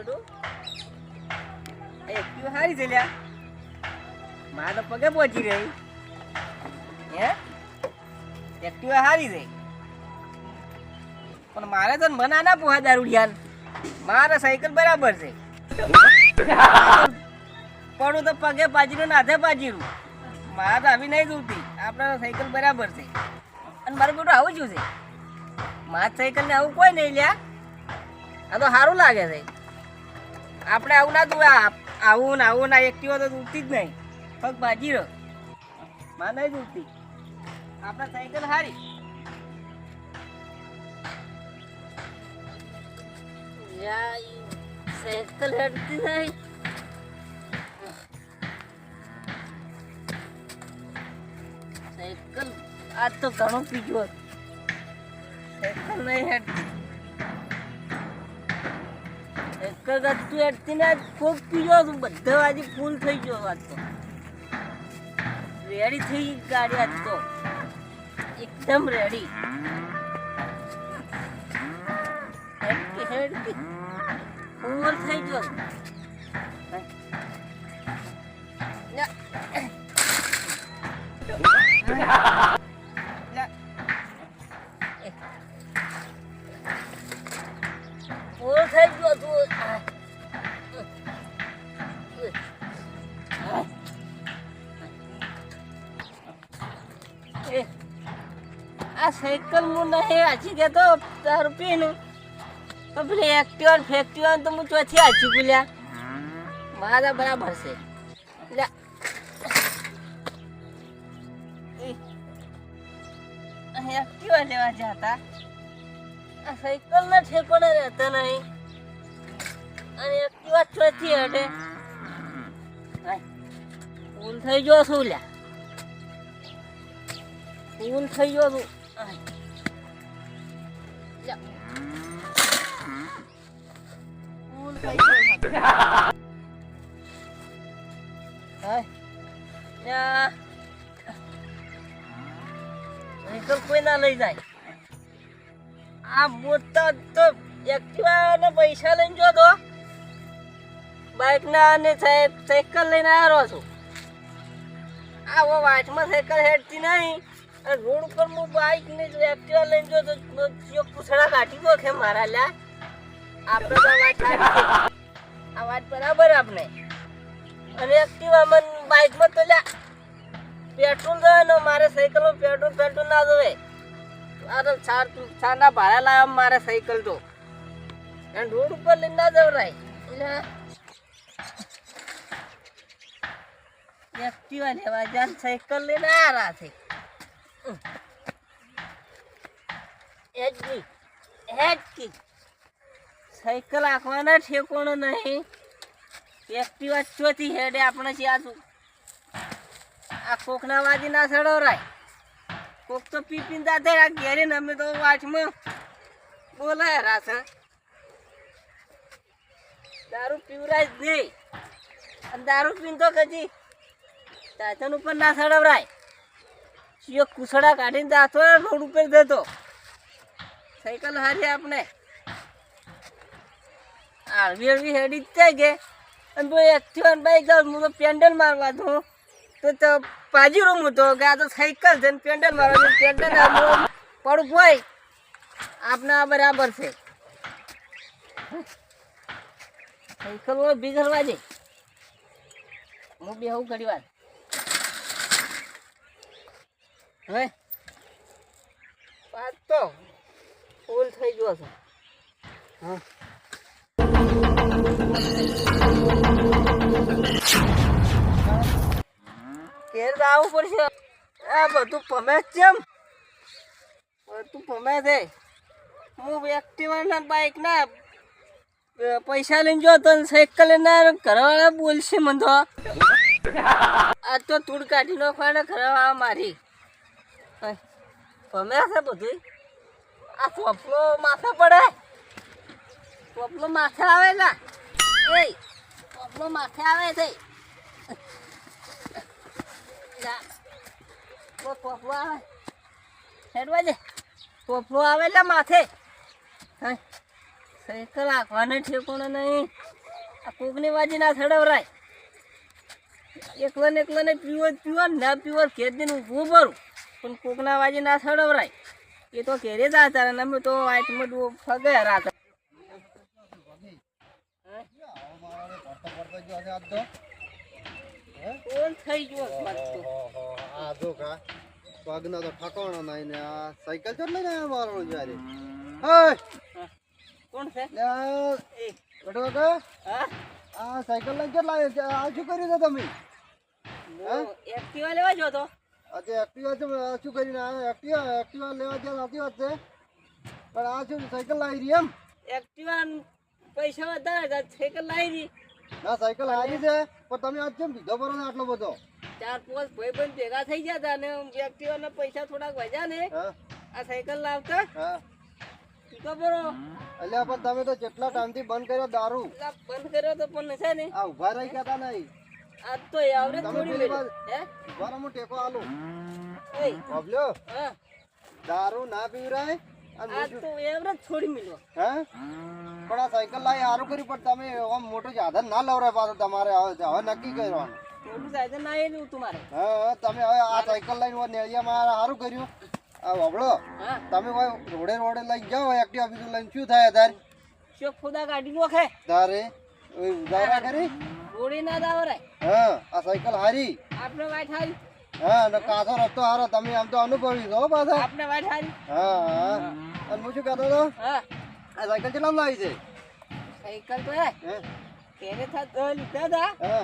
બેટું એક્ટિવ હારી છે લ્યા મારે તો પગે પહોંચી રહી. હે? એક્ટિવ હારી છે પણ મારે તો મના ના પોહા દારૂડિયાન. મારે સાયકલ બરાબર છે. પડું તો પગે પાજીરું નાથે પાજીરું મારે તો આવી નહીં જોતી. આપણે સાયકલ બરાબર છે. અને મારું બેટું આવું જ છે. માર સાયકલ ને આવું કોઈ નહીં લ્યા. આ તો સારું લાગે છે. આપણે આવું ના તું આવું ને આવું ના એક્ટિવા તો ઉઠતી જ નહીં. પગ ભાજી રહો માં નહીં ઉડતી આપણે સાયકલ હારી. સાયકલ હેડતી નહીં. સાયકલ આજ તો ઘણું પીજો સાયકલ નહીં હેડતી એક તું હેડતી ને આજ ખૂબ પીજો તું બધો આજે ફૂલ થઈ ગયો આજ તો. રેડી થઈ ગઈ ગાડી આજ તો. એકદમ રેડી ફૂલ થઈ ગયો લે. સાયકલ હું નહીં આછી ગયો દારૂ પીનું તો પેલી એક્ટિવા ફેક્ટિવા તો હું ચોથી આછી ગુલ્યા મારા બરાબર છે. લે. એ, આ એક્ટિવા લેવા જતા આ સાયકલ ના ઠેકોને રહેતા નહીં. અને એક્ટિવા ચોથી હટે ફૂલ થઈ ગયો છું લ્યા. ફૂલ થઈ ગયો છું. સાયકલ કોઈ ના લઈ જાય આ મોટા તો એક્ટિવા પૈસા લઈને જો તો બાઇક ના અને સાય- સાયકલ લઈને આવ્યો છું આ વો વાટમાં સાયકલ હેડતી નહીં રોડ ઉપર હું બાઇક ને એક્ટિવા લઈને જો તો પૂછડા કાઢી દો કે મારા લ્યા આપણે આ વાત બરાબર આપણે અને એક્ટિવામાં બાઇકમાં તો લ્યા પેટ્રોલ જોવે ને મારે સાયકલમાં પેટ્રોલ પેટ્રોલ ના આ તો ચાર ચારના ભાડા લાવ્યા મારે સાયકલ તો. રોડ ઉપર લઈને ના જવરાય. એટલે એક્ટિવા લેવા જાન સાયકલ લઈને આરા છે. એચડી એચડી સાયકલ આંકવાના ઠેકોણો નહીં. એક્ટિવા ચોથી હેડે આપણે છે આ કોકના વાજી ના સડવરાય કોક તો પીપીને દાદા આ ઘેરે ને અમે તો વાંચમાં બોલાય રાસ દારૂ પીવરાય જ નહીં. અને દારૂ પીને તો કદી દાંતન ઉપર ના સડવરાય ચિયો કુસડા કાઢીને દાંતો રોડ ઉપર જતો. સાયકલ હારી આપણે હળવી હેડી જ ગઈ અને તો એક્ટિવા બાઈક જાઉં હું તો પેન્ડલ મારવા તો. તો પાજી રૂમ હતો કે આ તો સાયકલ છે ને પેન્ડલ મારવા. પેન્ડલ પડું આપને આ બરાબર છે. સાયકલ હોય બીગલવા જઈ હું બે હું ઘડી વાર. હવે? વાત તો ફૂલ થઈ ગયો છે. હા. ઘેર આવવું પડશે. આ બધું જ કેમ બધું પમે છે. હું એક્ટિવા ના બાઈક ના પૈસા લઈને જો તો સાયકલ લઈને ઘરવાળા બોલશે મને તો. આ તો તૂડ કાઢી નાખવાના ઘરવાળા મારી. પમે છે બધું આ સોફલો માથે પડે. સોફલો માથે આવે ના. એ માથે આવે છે. લા, તો ટોપલો આવે. હેડવા દે. એટલે માથે. સાયકલ ઠેકોણે નહીં. આ કોકની વાજી ના થડવરાય. એકલો ને એકલો ને પીવો પીવો ના પીવો ઘેર જઈને ઊભું ભરું. પણ કોકના વાજી ના સડવરાય એ તો ઘેરે જ આચાર અમે તો આઈટમાં ડો ફગે રાત કોણ થઈ ગયો મરતું? આ જો કા? પગના તો ઠકાણો નહીં ને આ સાયકલ ચડ લઈને આવ્યો મારો જ્યારે હે કોણ છે લે એ બેટો કાકા હા આ સાયકલ લઈને કેટલા આવ્યો આ શું કર્યું છે તમે એક્ટિવા લેવા જો તો આજે એક્ટિવા છે શું કરીને આ એક્ટિવા એક્ટિવા લેવા ગયા સાચી વાત છે. પણ આ શું સાયકલ લાવી રહી. એમ એક્ટિવા પૈસા વધારે સાયકલ લાવી દી ના સાયકલ હારી છે પણ તમે આજ કેમ કીધો બરો ને આટલો બધો? ચાર પાંચ ભાઈ બંધ ભેગા થઈ ગયા હતા અને વ્યક્તિઓને પૈસા થોડાક વધ્યા ને આ સાયકલ લાવતા. એટલે પણ તમે તો કેટલા ટાઈમથી બંધ કર્યો દારૂ. બંધ કર્યો તો પણ છે ને. આ ઊભા રહી ગયા તા નહીં. આજ તો તમે થોડી હે? ઊભા રહો, હું ટેકો આલું. ઓય, હા. દારૂ ના પીવરાય આજ તો એવરેજ છોડી મેલ્યો હે? પણ આ સાયકલ લાવી સારું કર્યું પણ તમે આમ મોટું સાધન ના લવરાય પાછું તમારે હવે નક્કી કરવાનું. મોટું ના તમારે હા તમે હવે આ સાયકલ લઈને નેળિયામાં સારું કર્યું. આ તમે હવે રોડે રોડે લઈ જાઓ એક્ટિવ ઓફિસ લઈને શું થાય તારે શું ખુદા ગાડી નોખે? તારે? ઉધારા કરી? ગોળી ના દાવરાય. હા આ સાયકલ હારી. આપણે વાઈટ હારી? હા અને કાચો રસ્તો હારો તમે આમ તો અનુભવી છો પાછા. આપણે વાઈટ હારી? હા હા. અને હું શું કહેતો હતો? હા. આ સાયકલ કેટલા લાવી છે? સાયકલ તો તેને થા લીધા હતા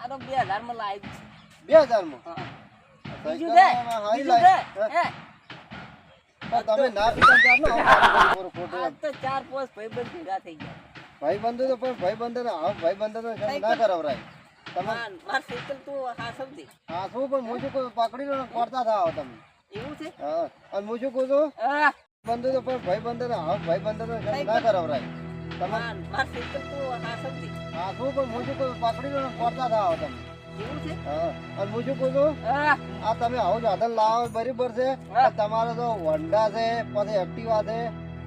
આ તો બે હજારમાં લાવી છે. બે હજારમાં? બીજું દે. બીજું દે. હે? તમે ના પીતા ચાલો ખોટું ખોટું આજ તો ચાર પાંચ ભાઈ બંધ ભેગા થઈ ગયા. ભાઈ તો પણ ભાઈ બંધુ હા ભાઈ બંધુ તો શરમ ના કરાવરાય. તમે માર માર સાયકલ તું હા સમજી હા શું પણ હું પકડી લો પડતા થાવ તમે. એવું છે? હા. અને હું કહું છું બંધુ તો પણ ભાઈ બંધુ ને હા ભાઈ બંધુ તો શરમ ના કરાવરાય. તમે હા શું પણ હું શું પકડી પડતા થાવ તમે. એવું છે? હા અને હું શું કહું આ તમે આવું સાધન લાવો બરાબર છે. તમારે તો હોન્ડા છે પછી એક્ટિવા છે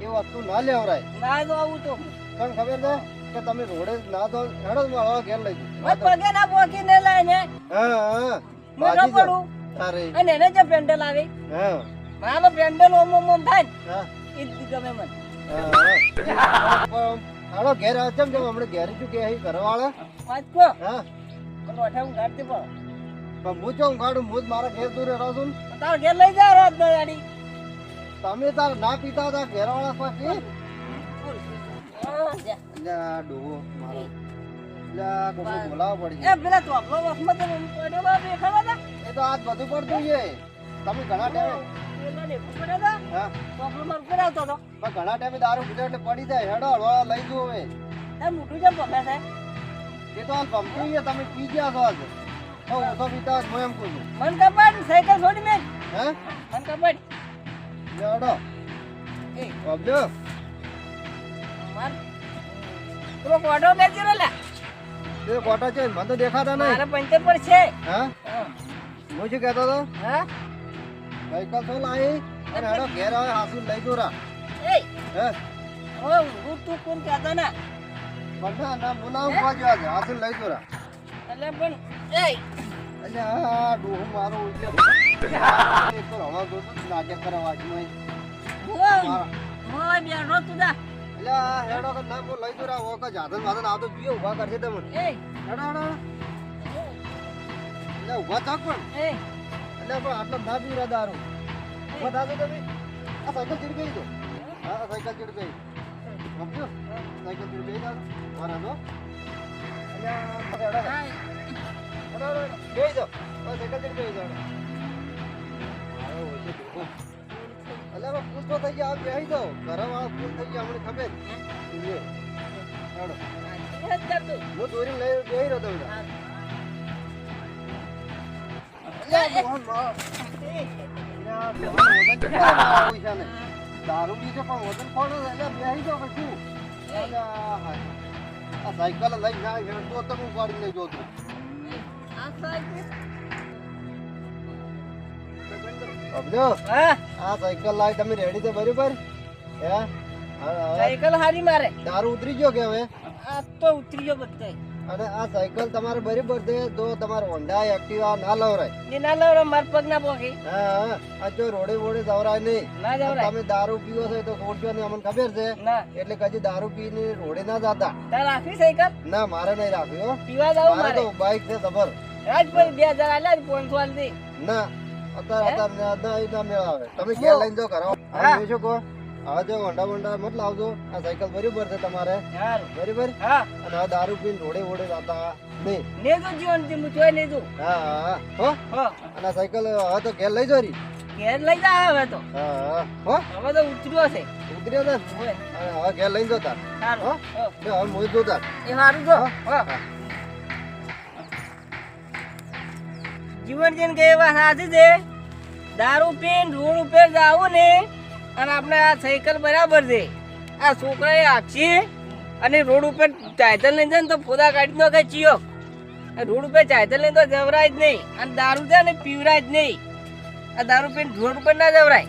એ વસ્તુ ના લેવરાય. ના તો આવું તો. તમને ખબર છે કે તમે રોડે ના તો હેડો મારો ઘેર લઈ મત પગે ના પોકી ને લઈને હા હા. તારે. અને એને જે પેન્ડલ આવે. હા. મારો પેન્ડલ ઓમ ઓમ ઓમ થાય ને હા. ઈ જ ગમે મને. હાલો ઘેર આવે જમ હમણાં ઘેર શું કે અહીં ઘરવાળા? કો હા. પણ ઓઠે હું ઘરથી પડો પણ હું જો ગાડું હું મારા ઘેર દૂર રહું છું. તાર ઘેર લઈ જા રાત નો ગાડી તમે તાર ના પીતા હતા ઘેરવાળા આ ડોહો મારો. કોકને પડી એ પેલા તો આપણો વસમાં તો પડ્યો બા બેઠા હતા એ તો આજ બધું પડતું છે. તમે ઘણા ટાઈમે ને હા. હતો. પણ ઘણા ટાઈમે દારૂ પીધો એટલે પડી જાય. હેડો હળવા લઈ જવું હવે. એ મોટું જેમ છે? એ તો હાલ છે તમે પી ગયા છો આજ તો ઓછો પીતા હું એમ કહું છું. મન કપાટ સાયકલ છોડી મેં. હે? મન કપાટ લે હેડો એ. બાબલ્યો માર. તે કોટા છે મને તો દેખાતા નહીં. મારે પંચર પર છે. હા? હા. હું શું કહેતો હતો? હા? સાયકલ તો લાવી અને હેડો ઘેર આવે હાસુ લઈ દોરા એ હે? હવે હું તું કોણ કહેતો ના? પણ ના ના બોલાવું પાછું આજે હાસુ લઈ દોરા એટલે પણ એ. એટલે આ ડોહું મારું એટલે એક તો હવા દો નાટક કરે વાજમાં હું મોય બેઠો તું જા. એટલે હેડો કે ના હું લઈ દોરા ઓ કે જાધન વાધન આવતો જોઈએ ઊભા કરશે તમને. એ. હેડો હેડો એટલે ઊભા થાક પણ. એ. એટલે પણ આટલો ના પીવરા દારૂ ઊભા થાજો તમે આ સાયકલ ચીડ ગઈ તો. હા આ સાયકલ ચીડ ગઈ. સમજો સાયકલ ચીડ ગઈ દારૂ મારા નો જાઓ. આ સાયકલ ચીડ ગઈ જાઓ આવો છે એટલે હવે ફૂલ તો થઈ ગયા. બેહી જાઓ. ઘર વાળા થઈ ગયા અમને ખબર. હા. તું દોરી લઈ બેહી રહ્યો તમને દારૂ પી છે પણ વજન કોણ એટલે જાઓ કે આ સાયકલ લઈ ના હેડતો તો હું પાડી લઈ જોતો આ સાયકલ લાવી તમે રેડી તો બરોબર હે સાયકલ હારી મારે દારૂ ઉતરી ગયો કે હવે આ તો ઉતરી ગયો બધાય. અને આ સાયકલ તમારે બરાબર છે તો તમારે હોન્ડા એક્ટિવા ના લવરાય. એ ના લવરો માર પગ ના પોકી હા. આ જો રોડે વોડે જવરાય નહીં. ના જવરાય. તમે દારૂ પીવો છો તો છોડશો નહીં અમને ખબર છે. ના. એટલે કદી દારૂ પીને રોડે ના જતા. તાર રાખી સાયકલ? ના મારે નહીં રાખ્યો હો. પીવા જાવ મારે તો બાઈક છે જબર રાજભાઈ બે હજાર આલ્યા પાંચસો આલ દે ના. અત્યારે અત્યારે ના- ના- ના મેળ આવે. તમે. ઘેર લઈને જો કરો હા. શું કહો હવે જો હોન્ડા વોન્ડા મત લાવજો. આ સાયકલ બરોબર છે તમારે. બરાબર? હા. અને હવે દારૂ પીને રોડે વોડે જતા નહીં. લેજો જીવનથી હું જોઈ લેજો હા હા, હા? અને સાયકલ હવે તો ઘેર લઈ જરી. ઘેર લઈ જા હવે તો. હા હા. હવે તો ઉતર્યો છે. ઉતર્યો ને. હવે ઘેર લઈ જો તાર હો? જો હવે મોજ જોતા. એ સારું જો. હા. જીવન જેન કે એ વાત સાચી છે. દારૂ પીન રોડ ઉપર જાવું ને. અને આપણે આ સાયકલ બરાબર છે. આ છોકરાએ આખી અને રોડ ઉપર ચાયતલ લઈ જાય તો ફોદા કાઢી નો કે ચિયો રોડ ઉપર ચાયતલ લઈ તો જવરાય જ નહીં. અને દારૂ છે ને પીવરાય જ નહીં. આ દારૂ પીને રોડ ઉપર ના જવરાય.